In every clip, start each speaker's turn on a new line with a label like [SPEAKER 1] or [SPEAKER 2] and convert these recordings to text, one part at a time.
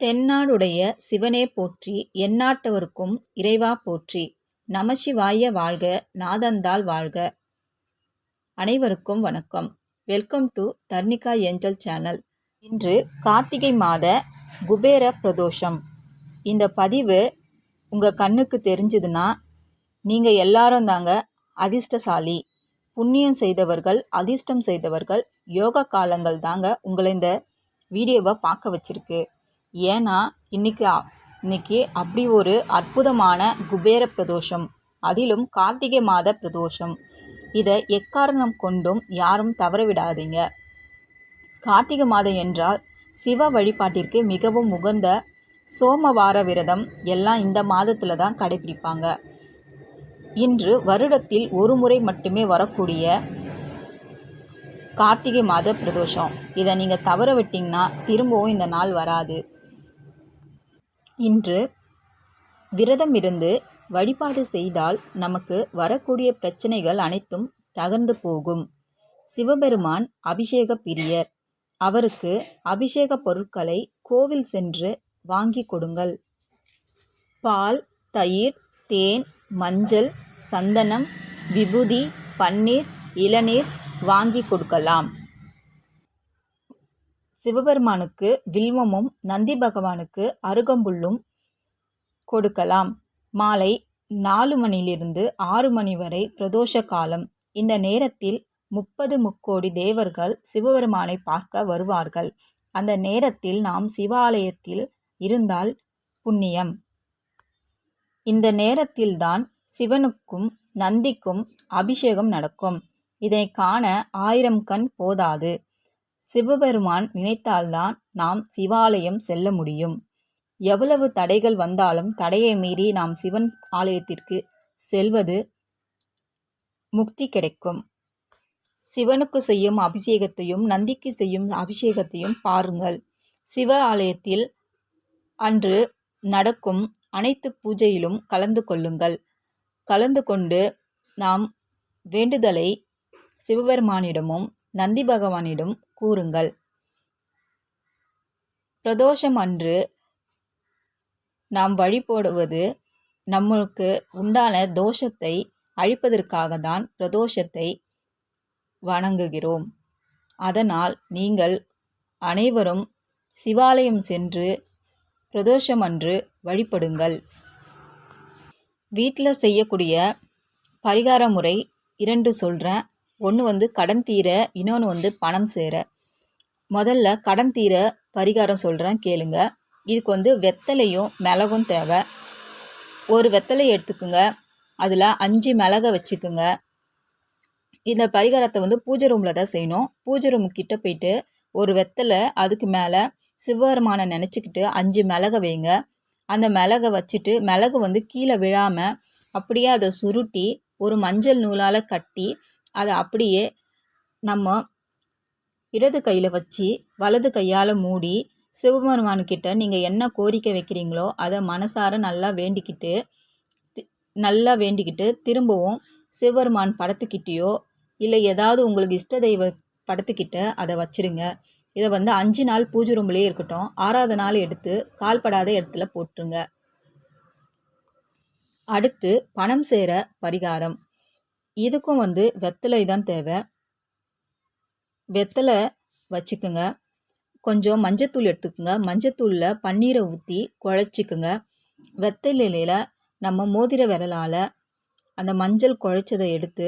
[SPEAKER 1] தென்னாடுடைய சிவனே போற்றி எந்நாட்டவர்க்கும் இறைவா போற்றி. நமசிவாய வாழ்க நாதந்தாள் வாழ்க. அனைவருக்கும் வணக்கம். Welcome to Tharnika Angel channel. இன்று கார்த்திகை மாத குபேர பிரதோஷம். இந்த பதிவு உங்கள் கண்ணுக்கு தெரிஞ்சதுன்னா நீங்கள் எல்லாரும் தாங்க அதிர்ஷ்டசாலி. புண்ணியம் செய்தவர்கள் அதிர்ஷ்டம் செய்தவர்கள் யோக காலங்கள் தாங்க உங்களை இந்த வீடியோவை பார்க்க வச்சிருக்கு. ஏன்னா இன்னைக்கு இன்னைக்கு அப்படி ஒரு அற்புதமான குபேர பிரதோஷம். அதிலும் கார்த்திகை மாத பிரதோஷம். இதை எக்காரணம் கொண்டும் யாரும் தவற விடாதீங்க கார்த்திகை மாதம் என்றால் சிவ வழிபாட்டிற்கு மிகவும் உகந்த சோமவார விரதம் எல்லாம் இந்த மாதத்தில் தான் கடைபிடிப்பாங்க. இன்று வருடத்தில் ஒரு முறை மட்டுமே வரக்கூடிய கார்த்திகை மாத பிரதோஷம். இதை நீங்கள் தவற விட்டிங்கன்னா திரும்பவும் இந்த நாள் வராது. இன்று விரதம் இருந்து வழிபாடு செய்தால் நமக்கு வரக்கூடிய பிரச்சனைகள் அனைத்தும் தகர்ந்து போகும். சிவபெருமான் அபிஷேக பிரியர். அவருக்கு அபிஷேக பொருட்களை கோவில் சென்று வாங்கி கொடுங்கள். பால் தயிர் தேன் மஞ்சள் சந்தனம் விபூதி பன்னீர் இளநீர் வாங்கி கொடுக்கலாம். சிவபெருமானுக்கு வில்வமும் நந்தி பகவானுக்கு அருகம்புல்லும் கொடுக்கலாம். மாலை நாலு மணியிலிருந்து ஆறு மணி வரை பிரதோஷ காலம். இந்த நேரத்தில் முப்பது முக்கோடி தேவர்கள் சிவபெருமானை பார்க்க வருவார்கள். அந்த நேரத்தில் நாம் சிவாலயத்தில் இருந்தால் புண்ணியம். இந்த நேரத்தில்தான் சிவனுக்கும் நந்திக்கும் அபிஷேகம் நடக்கும். இதை காண ஆயிரம் கண் போதாது. சிவபெருமான் நினைத்தால்தான் நாம் சிவாலயம் செல்ல முடியும். எவ்வளவு தடைகள் வந்தாலும் தடையை மீறி நாம் சிவன் ஆலயத்திற்கு செல்வது முக்தி கிடைக்கும். சிவனுக்கு செய்யும் அபிஷேகத்தையும் நந்திக்கு செய்யும் அபிஷேகத்தையும் பாருங்கள். சிவ ஆலயத்தில் அன்று நடக்கும் அனைத்து பூஜையிலும் கலந்து கொள்ளுங்கள். கலந்து கொண்டு நாம் வேண்டுதலை சிவபெருமானிடமும் நந்தி பகவானிடம் கூறுங்கள். பிரதோஷம் அன்று நாம் வழிபடுவது நம்மளுக்கு உண்டான தோஷத்தை அழிப்பதற்காக தான் பிரதோஷத்தை வணங்குகிறோம். அதனால் நீங்கள் அனைவரும் சிவாலயம் சென்று பிரதோஷம் அன்று வழிபடுங்கள். வீட்டில் செய்யக்கூடிய பரிகார முறை இரண்டு சொல்கிறேன் ஒன்று வந்து கடன் தீர இன்னொன்று வந்து பணம் சேர. முதல்ல கடன் தீர பரிகாரம் சொல்கிறேன் கேளுங்க. இதுக்கு வந்து வெத்தலையும் மிளகும் தேவை. ஒரு வெத்தலை எடுத்துக்குங்க. அதில் அஞ்சு மிளகை வச்சுக்குங்க. இந்த பரிகாரத்தை வந்து பூஜை ரூமில் தான் செய்யணும். பூஜை ரூம் கிட்ட போயிட்டு ஒரு வெத்தலை அதுக்கு மேலே சிவபெருமானை நினச்சிக்கிட்டு அஞ்சு மிளகை வைங்க. அந்த மிளகை வச்சுட்டு மிளகு வந்து கீழே விழாமல் அப்படியே அதை சுருட்டி ஒரு மஞ்சள் நூலால் கட்டி அதை அப்படியே நம்ம இடது கையில் வச்சு வலது கையால் மூடி சிவபெருமான்கிட்ட நீங்கள் என்ன கோரிக்கை வைக்கிறீங்களோ அதை மனசார நல்லா வேண்டிக்கிட்டு நல்லா வேண்டிக்கிட்டு திரும்பவும் சிவபெருமான் படத்துக்கிட்டேயோ இல்லை ஏதாவது உங்களுக்கு இஷ்ட தெய்வ படத்துக்கிட்ட அதை வச்சுருங்க. இதை வந்து அஞ்சு நாள் பூஜை ரூம்லேயே இருக்கட்டும். ஆறாவது நாள் எடுத்து கால்படாத இடத்துல போட்டுருங்க. அடுத்து பணம் சேர பரிகாரம். இதுக்கும் வந்து வெத்தலை தான் தேவை. வெத்தலை வச்சுக்குங்க. கொஞ்சம் மஞ்சத்தூள் எடுத்துக்கோங்க. மஞ்சத்தூளில் பன்னீரை ஊற்றி குழச்சிக்குங்க. வெத்தலையில் நம்ம மோதிர விரலால் அந்த மஞ்சள் குழைச்சதை எடுத்து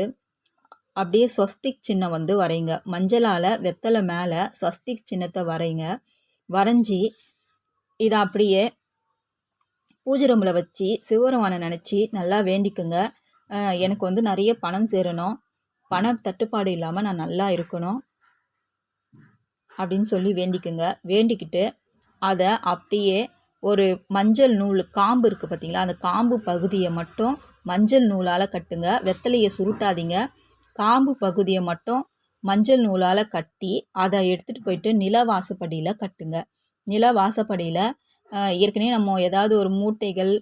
[SPEAKER 1] அப்படியே ஸ்வஸ்திக் சின்னம் வந்து வரைங்க மஞ்சளால் வெத்தலை மேலே ஸ்வஸ்திக் சின்னத்தை வரைங்க வரைஞ்சி இதை அப்படியே பூஜை ரூமில் வச்சு சிவபெருமானை நினச்சி நல்லா வேண்டிக்குங்க. எனக்கு வந்து நிறைய பணம் சேரணும். பண தட்டுப்பாடு இல்லாமல் நான் நல்லா இருக்கணும். அப்படின்னு சொல்லி வேண்டிக்குங்க. வேண்டிக்கிட்டு அதை அப்படியே ஒரு மஞ்சள் நூல் காம்பு இருக்குது பார்த்தீங்களா அந்த காம்பு பகுதியை மட்டும் மஞ்சள் நூலால் கட்டுங்க. வெத்தலையை சுருட்டாதீங்க. காம்பு பகுதியை மட்டும் மஞ்சள் நூலால் கட்டி அதை எடுத்துகிட்டு போயிட்டு நில வாசப்படியில் கட்டுங்க. நில வாசப்படியில் ஏற்கனவே நம்ம ஏதாவது ஒரு மூட்டைகள்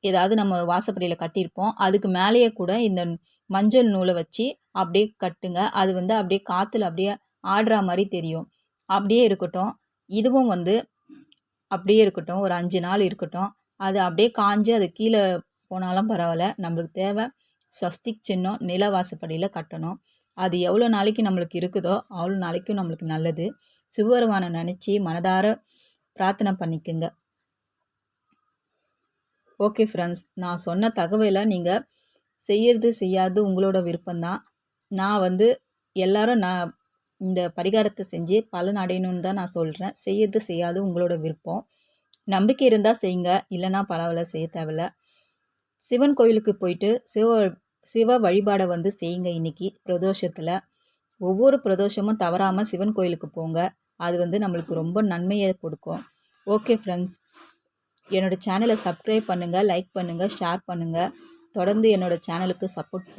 [SPEAKER 1] ஏதாவது நம்ம வாசப்படியில் கட்டியிருப்போம். அதுக்கு மேலேயே கூட இந்த மஞ்சள் நூலை வச்சு அப்படியே கட்டுங்க. அது வந்து அப்படியே காற்றுல அப்படியே ஆடுற மாதிரி தெரியும். அப்படியே இருக்கட்டும். இதுவும் வந்து அப்படியே இருக்கட்டும். ஒரு அஞ்சு நாள் இருக்கட்டும். அது அப்படியே காஞ்சு அது கீழே போனாலும் பரவாயில்ல. நம்மளுக்கு தேவை ஸ்வஸ்திக் சின்னம் நில வாசப்படியில் கட்டணும். அது எவ்வளோ நாளைக்கு நம்மளுக்கு இருக்குதோ அவ்வளோ நாளைக்கும் நம்மளுக்கு நல்லது. சிவபெருமானை நினச்சி மனதார பிரார்த்தனை பண்ணிக்கோங்க. ஓகே ஃப்ரெண்ட்ஸ் நான் சொன்ன தகவலை நீங்கள் செய்யறது செய்யாது உங்களோட விருப்பம்தான். நான் வந்து எல்லாரும் நான் இந்த பரிகாரத்தை செஞ்சு பலன் அடையணும்னு தான் நான் சொல்கிறேன் செய்யறது செய்யாது உங்களோட விருப்பம். நம்பிக்கை இருந்தால் செய்யுங்க இல்லைன்னா பரவாயில்ல செய்ய தேவையில்ல. சிவன் கோயிலுக்கு போயிட்டு சிவ சிவ வழிபாடை வந்து செய்யுங்க இன்னைக்கு பிரதோஷத்தில். ஒவ்வொரு பிரதோஷமும் தவறாமல் சிவன் கோயிலுக்கு போங்க. அது வந்து நம்மளுக்கு ரொம்ப நன்மையை கொடுக்கும். ஓகே ஃப்ரெண்ட்ஸ் என்னோடய சேனலை சப்ஸ்கிரைப் பண்ணுங்கள் லைக் பண்ணுங்கள் ஷேர் பண்ணுங்கள் தொடர்ந்து என்னோடய சேனலுக்கு சப்போர்ட் பண்ணு